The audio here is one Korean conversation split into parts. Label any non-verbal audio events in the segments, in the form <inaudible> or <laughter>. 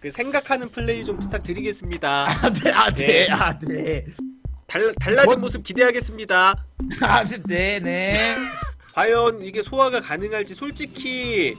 그 생각하는 플레이 좀 부탁드리겠습니다. 아, 네, 아, 네, 네. 아, 네. 달, 달라진 뭔- 모습 기대하겠습니다. 아, 네, 네. 과연 이게 소화가 가능할지 솔직히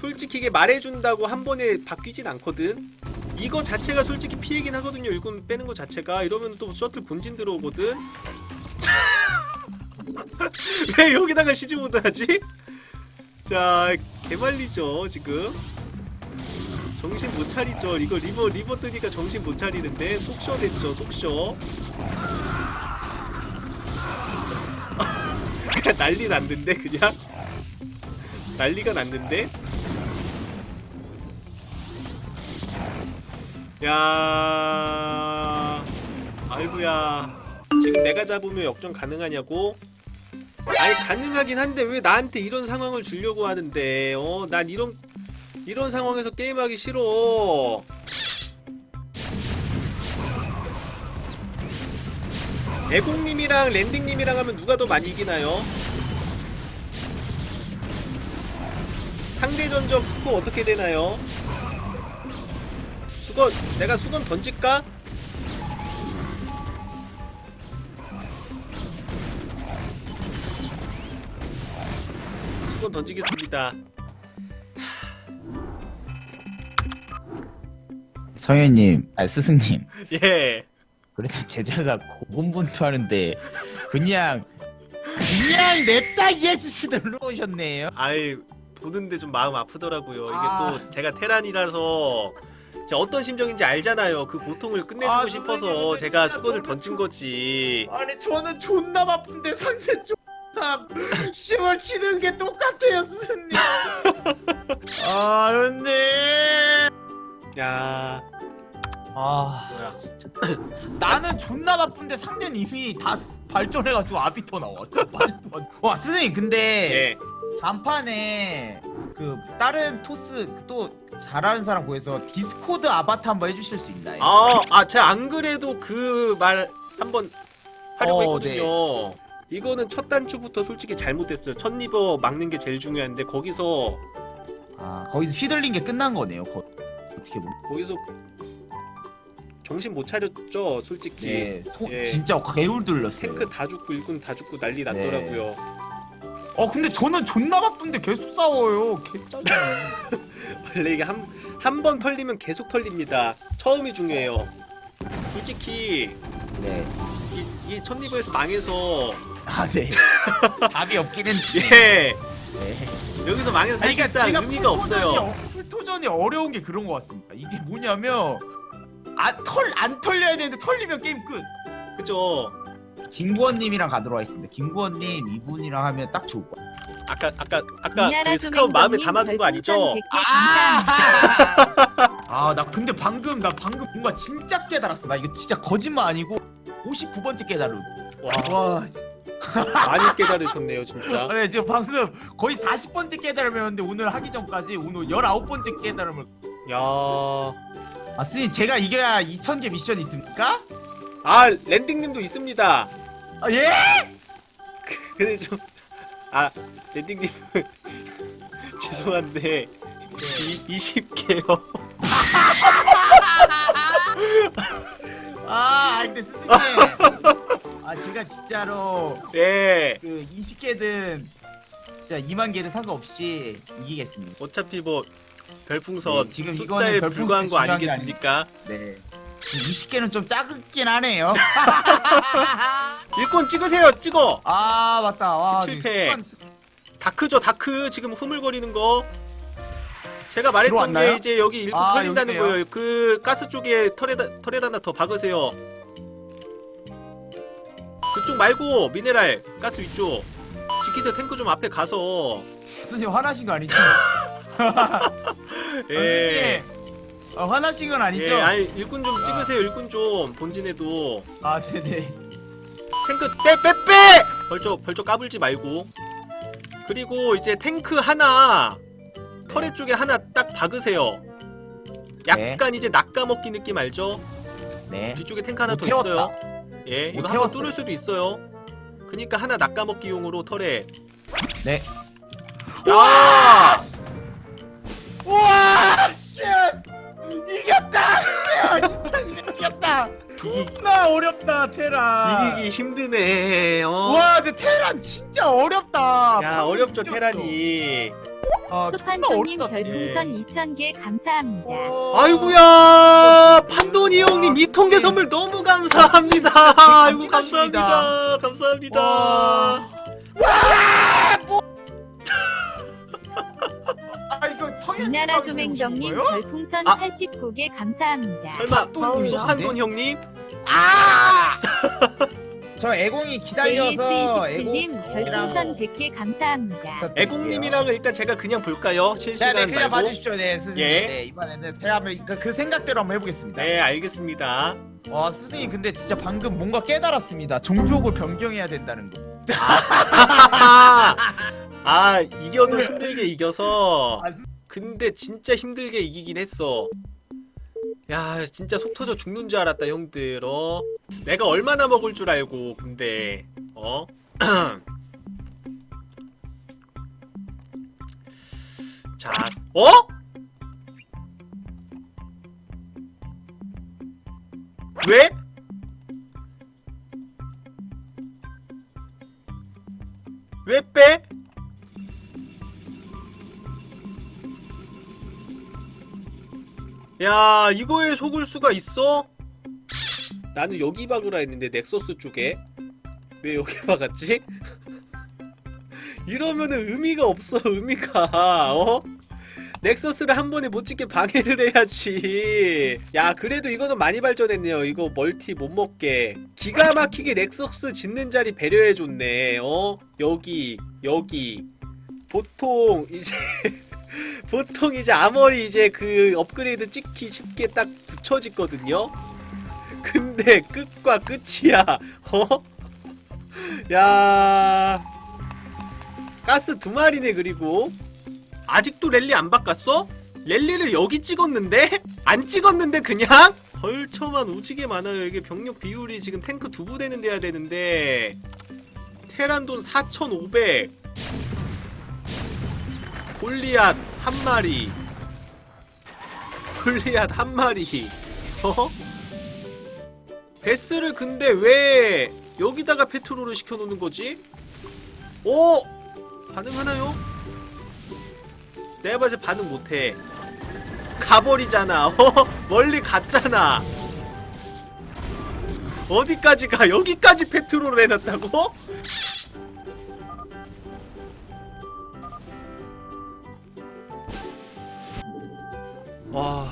솔직히 이게 말해준다고 한 번에 바뀌진 않거든. 이거 자체가 솔직히 피해긴 하거든요. 일군 빼는 거 자체가 이러면 또 셔틀 본진 들어오거든. <laughs> 왜 여기다가 시즈 모드 하지? 자 개말리죠 지금. 정신 못 차리죠. 이거 리버 리버 뜨니까 정신 못 차리는데 속셔 됐죠. 그냥 <laughs> 난리 났는데 그냥? 난리가 났는데? 야. 아이고야. 지금 내가 잡으면 역전 가능하냐고? 아니 가능하긴 한데 왜 나한테 이런 상황을 주려고 하는데 어? 난 이런 이런 상황에서 게임하기 싫어 애공님이랑 랜딩님이랑 하면 누가 더 많이 이기나요? 상대 전적 스코어 어떻게 되나요? 수건 내가 수건 던질까? 수건 던지겠습니다. 성현님, 아, 스승님. <laughs> 예. 그래도 제자가 고군분투 하는데, 그냥, 그냥 냅다 ESC 눌러오셨네요. 아이 보는데 좀 마음 아프더라고요. 이게 아. 또 제가 테란이라서 제가 어떤 심정인지 알잖아요. 그 고통을 끝내주고 아, 싶어서 선생님, 제가 진짜 수건을 너무 던진 좋- 거지. 아니, 저는 존나 바쁜데 상대 존나 심을 치는 게 똑같아요, 스승님. <laughs> 아, 근데. 야, 아. 뭐야? 나는 존나 바쁜데 상대는 이미 다 발전해가지고 아비터 나와. 말도 안- 와 선생님 근데 예. 간판에 그 다른 토스 또 잘하는 사람 구해서 디스코드 아바타 한번 해주실 수 있나요? 아, 아, 제가 안 그래도 그 말 한번 하려고 어, 했거든요. 이거는 첫 단추부터 솔직히 잘못됐어요. 첫 리버 막는 게 제일 중요한데 거기서 아, 거기서 휘둘린 게 끝난 거네요. 거, 어떻게 보면. 거기서 정신 못 차렸죠, 솔직히. 예, 소, 예. 진짜 개울 들렸어요. 탱크 다 죽고 일군 다 죽고 난리 네. 났더라고요. 어 근데 저는 존나 바쁜데 계속 싸워요. 개짜증. <laughs> 원래 이게 한 한 번 털리면 계속 털립니다. 처음이 중요해요. 솔직히 네. 이, 이 첫리버에서 망해서 아 네. <laughs> 답이 없기는. 예 네. 여기서 망해서 아니, 사실상 제가 의미가 풀토전이 없어요. 어- 풀토전이 어려운 게 그런 것 같습니다. 이게 뭐냐면 아 털 안 털려야 되는데 털리면 게임 끝. 그죠? 김구원님이랑 가도록 하겠습니다. 김구원님 이분이랑 하면 딱 좋을 것 같아요. 아까 아까 아까 그 스카웃 마음에 담아둔 거 아니죠? 별풍선 100개 감사합니다. 아, 나 근데 방금 나 방금 뭔가 진짜 깨달았어. 나 이거 진짜 거짓말 아니고 59번째 깨달음. 와 와, 많이 깨달으셨네요 진짜. 아, <laughs> 네, 지금 방금 거의 40번째 깨달음이었는데 오늘 하기 전까지 오늘 19번째 깨달음을. 야. 아, 스님 제가 이겨야 2,000개 미션 있습니까? 아 랜딩님도 있습니다. 아, 예? 근데 좀아 랜딩님 <laughs> 죄송한데 이 20개요. <laughs> 아, 아니, 근데 스승님. 아, 제가 진짜로 예. 그 20개든 진짜 2만 개든 상관없이 이기겠습니다. 어차피 뭐 별풍선 네, 지금 숫자에 이거는 별풍선이 불과한 거 중요한 게 아니겠습니까? 네. 20개는 좀 작긴 하네요. <laughs> 일꾼 찍으세요. 찍어. 아, 맞다. 와, 17패. 습관- 습- 다크죠. 다크 지금 흐물거리는 거. 제가 말했던 들어왔나요? 게 이제 여기 일꾼 아, 털린다는 여기네요. 거예요. 그 가스 쪽에 털에다 털에다 하나 더 박으세요. 그쪽 말고 미네랄 가스 위쪽. 지키세요. 탱크 좀 앞에 가서. 스님 화나신 거 아니죠? <laughs> 예. 선생님, 어, 화나신 건 아니죠? 예, 아니 일꾼 좀 찍으세요. 일꾼 좀 본진에도 아, 네네. 탱크 빼빼빼 벌쩍 벌쩍 까불지 말고 그리고 이제 탱크 하나 터렛 쪽에 하나 딱 박으세요. 약간 이제 낚아먹기 느낌 알죠? 네. 뒤쪽에 탱크 하나 못 더. 있어요. 예, 못 이거 한번 태웠어요. 뚫을 수도 있어요. 그니까 하나 낚아먹기용으로 터렛. 네. 야! 우와 씨 이겼다 씨 이겼다 존나 어렵다 테란 이기기 힘드네. 어. 와 근데 테란 진짜 어렵다 야 어렵죠 이겼어. 테란이. 아, 소판도 님, 별풍선 2,000개 감사합니다. 아이구야 판돈이 형님 아, 이 통계 선물 너무 감사합니다. 아이고 감사합니다. 감사합니다. 와. 이나라 조맹정님 별풍선 아. 89개 감사합니다. 설마 판돈이 소판돈 형님? 아! 저 애공이 기다려서 JS27님 별풍선 100개 감사합니다. 애공님이랑은 일단 제가 그냥 볼까요? 네, 실시간 네, 그냥 말고. 봐주십시오, 네, 스님. 예. 네, 이번에는 제가 한번 그, 그 생각대로 한번 해보겠습니다. 네 알겠습니다. 와, 스님 근데 진짜 방금 뭔가 깨달았습니다. 종족을 변경해야 된다는 거. 아 <laughs> 이겨도 힘들게 이겨서 아, 근데 진짜 힘들게 이기긴 했어 야 진짜 속 터져 죽는 줄 알았다 형들 어 내가 얼마나 먹을 줄 알고 근데 어 <clears throat> 자, 어? 왜? 왜 야 이거에 속을 수가 있어? 나는 여기 박으라 했는데 넥서스 쪽에 왜 여기 <laughs> 박았지? <laughs> 이러면은 의미가 없어 의미가 어? 넥서스를 한 번에 못 찍게 방해를 해야지 야 그래도 이거는 많이 발전했네요 이거 멀티 못 먹게 기가 막히게 넥서스 짓는 자리 배려해줬네 어? 여기 여기 보통 이제 <laughs> 보통 이제 아머리 이제 그 업그레이드 찍기 쉽게 딱 붙여지거든요. 근데 끝과 끝이야. <laughs> 어? 야. 가스 두 마리네 그리고 아직도 랠리 안 바꿨어? 랠리를 여기 찍었는데? 안 찍었는데 그냥? 벌처만 오지게 많아요. 이게 병력 비율이 지금 탱크 두 부대는 돼야 되는데 테란돈 4,500 골리앗 한 마리 골리앗 한 마리 어? 베스를 근데 왜 여기다가 페트롤을 시켜놓는 거지? 오! 반응하나요? 내가 봤을 때 반응 못해 가버리잖아 어? 멀리 갔잖아 어디까지 가? 여기까지 페트롤을 해놨다고? 와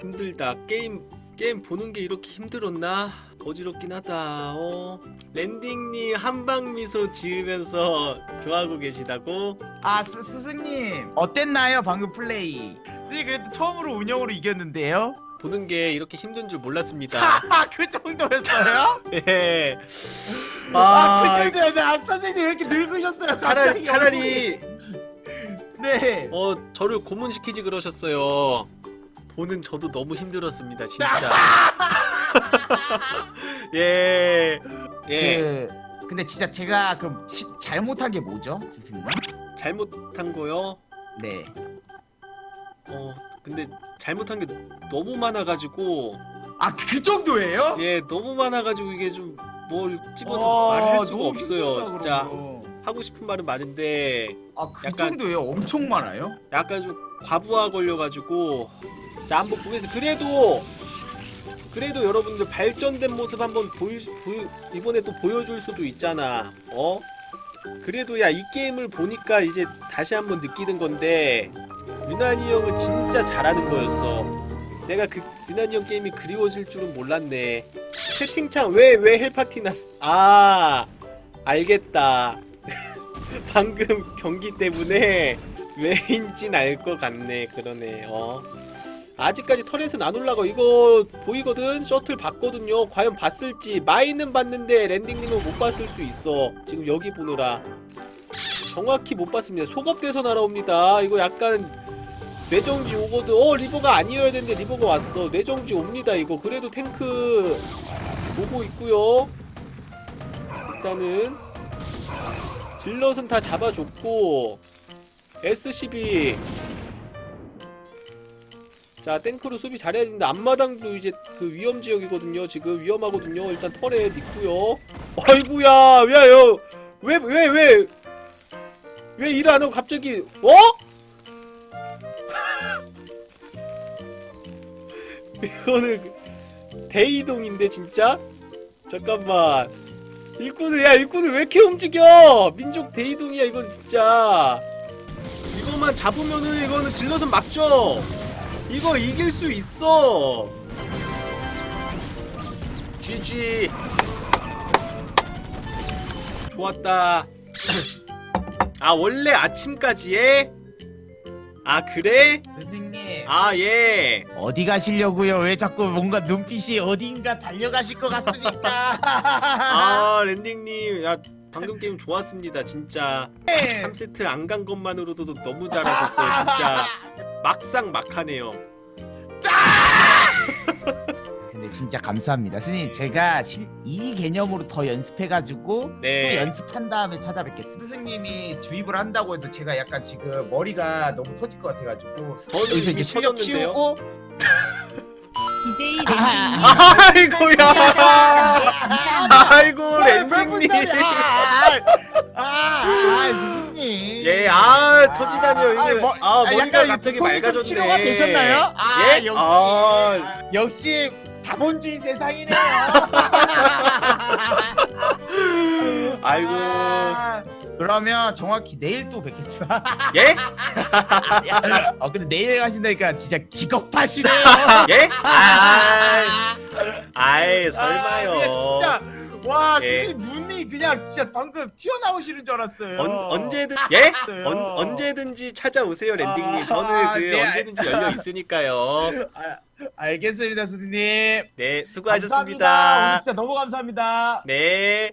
힘들다 게임 게임 보는 게 이렇게 힘들었나 어지럽긴 하다 어 랜딩님 한방 미소 지으면서 좋아하고 계시다고 아, 스, 스승님 어땠나요 방금 플레이? 스님 그래도 처음으로 운영으로 이겼는데요. 보는 게 이렇게 힘든 줄 몰랐습니다 <laughs> 아, 그 정도였어요? 예. <laughs> 아, 아, 그 정도였어요. 아, 선생님 왜 이렇게 늙으셨어요? 차라리 갑자기 차라리 네. 어 저를 고문시키지 그러셨어요 보는 저도 너무 힘들었습니다 진짜 <laughs> 예 예. 그 근데 진짜 제가 그 치, 잘못한 게 뭐죠, 스승님? 잘못한 거요 네. 어 근데 잘못한 게 너무 많아가지고 아, 그 정도예요? 예 너무 많아가지고 이게 좀뭘 찝어서 와, 말할 수가 없어요 진짜. 하고 싶은 말은 많은데 아, 그 약간- 정도예요? 엄청 많아요? 약간 좀 과부하 걸려가지고 자 한번 보겠습니다. 그래도 그래도 여러분들 발전된 모습 한번 보여, 보여 이번에 또 보여줄 수도 있잖아. 어? 그래도 야 이 게임을 보니까 이제 다시 한번 느끼는 건데 유난히 형은 진짜 잘하는 거였어. 내가 그 유난히 형 게임이 그리워질 줄은 몰랐네. 채팅창 왜 왜 헬파티 났어 아 알겠다 <laughs> 방금 경기 때문에 왜인진 알 것 같네. 그러네 어 아직까지 터렛은 안 올라가. 이거 보이거든? 셔틀 봤거든요. 과연 봤을지. 마이는 봤는데 랜딩님은 못 봤을 수 있어. 지금 여기 보느라. 정확히 못 봤습니다. 소급돼서 날아옵니다. 이거 약간 뇌정지 오거든. 어 리버가 아니어야 되는데 리버가 왔어. 뇌정지 옵니다 이거. 그래도 탱크 오고 있고요. 일단은 질럿은 다 잡아줬고 SCB 자 탱크로 수비 잘해야 되는데 앞마당도 이제 그 위험 지역이거든요. 지금 위험하거든요. 일단 털에 있고요. 아이구야 야요 왜 왜 왜 왜 일 안 하고 갑자기? 어? <laughs> 이거는 대이동인데 진짜? 잠깐만 일꾼을 야 일꾼을 왜 이렇게 움직여? 민족 대이동이야 이건 진짜. 이것만 잡으면은 이거는 질러서 막죠. 이거 이길 수 있어. GG 좋았다. <clears throat> 아 원래 아침까지 해? 아 그래? 선생님 아예 어디 가시려고요? 왜 자꾸 뭔가 눈빛이 어딘가 달려가실 것 같습니까? <laughs> 아 랜딩님 야 방금 게임 좋았습니다 진짜 네. 3세트 안 간 것만으로도 너무 잘하셨어요 진짜 <laughs> 막상 막하네요 근데 진짜 감사합니다. 선생님 제가 실- 이 개념으로 더 연습해가지고 또 네 연습한 다음에 찾아뵙겠습니다. 스승님이 주입을 한다고 해도 제가 약간 지금 머리가 너무 터질 것 같아가지고 저는 여기서 이제 실력 터졌는데요? 키우고 DJ 아, <laughs> 아이고야. 아이고 랜딩님 아, 아, 아, 스승님. 예, 아, 터지다니요. 이게, 뭐- 아, 머리가 약간 갑자기 좀 맑아졌네. 치료가 되셨나요? 아, 예? 역시. 아. 역시 자본주의 세상이네요. <laughs> 아이고. 아, 그러면 정확히 내일 또 뵙겠습니다. 예? <laughs> 어, 근데 내일 가신다니까 진짜 기겁하시네요. <laughs> 예? 아, 아이, 설마요. 아, 진짜 와 예. 선생님 그냥 진짜 방금 튀어나오시는 줄 알았어요. 언, 언제든, 예? 알았어요. 언, 언제든지 찾아오세요, 랜딩님. 아, 저는 그 네, 언제든지 열려 있으니까요. 아, 알겠습니다 선생님. 네, 감사합니다. 수고하셨습니다. 오늘 진짜 너무 감사합니다. 네.